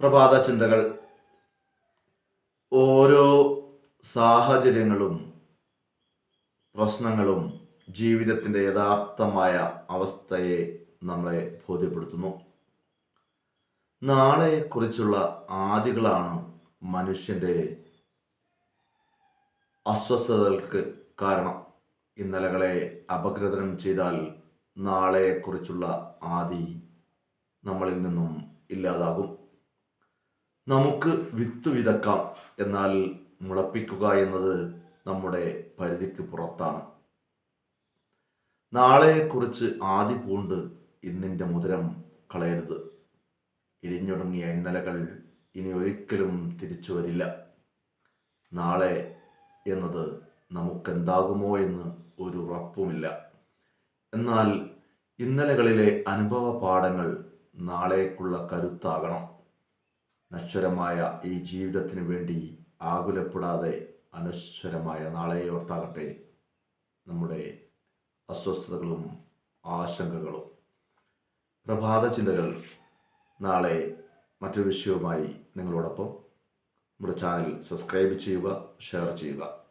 പ്രഭാത ചിന്തകൾ ഓരോ സാഹചര്യങ്ങളും പ്രശ്നങ്ങളും ജീവിതത്തിന്റെ യഥാർത്ഥമായ അവസ്ഥയെ നമ്മളെ ബോധ്യപ്പെടുത്തുന്നു. നാളെക്കുറിച്ചുള്ള ആദികളാണ് മനുഷ്യന്റെ അസ്വസ്ഥതകൾക്ക് കാരണം. ഇന്നലകളെ അപഗ്രഥനം ചെയ്താൽ നാളെക്കുറിച്ചുള്ള ആദി നമ്മളിൽ നിന്നും ഇല്ലാതാകും. നമുക്ക് വിത്ത് വിതക്കാം എന്നാൽ മുളപ്പിക്കുക എന്നത് നമ്മുടെ പരിധിക്ക് പുറത്താണ്. നാളെക്കുറിച്ച് ആദി പൂണ്ട് ഇന്നിന്റെ മുതരം കളയരുത്. ഇരിഞ്ഞൊടുങ്ങിയ ഇന്നലകൾ ഇനി ഒരിക്കലും തിരിച്ചു വരില്ല. നാളെ എന്നത് നമുക്കെന്താകുമോ എന്ന് ഒരു ഉറപ്പുമില്ല. എന്നാൽ ഇന്നലകളിലെ അനുഭവ പാഠങ്ങൾ നാളേക്കുള്ള കരുത്താകണം. നശ്വരമായ ഈ ജീവിതത്തിന് വേണ്ടി ആകുലപ്പെടാതെ അനശ്വരമായ നാളെ ഓർത്താകട്ടെ. നമ്മുടെ അസ്വസ്ഥതകളും ആശങ്കകളും. പ്രഭാത ചിന്തകൾ നാളെ മറ്റൊരു വിഷയവുമായി നിങ്ങളോടൊപ്പം. നമ്മുടെ ചാനൽ സബ്സ്ക്രൈബ് ചെയ്യുക ഷെയർ ചെയ്യുക.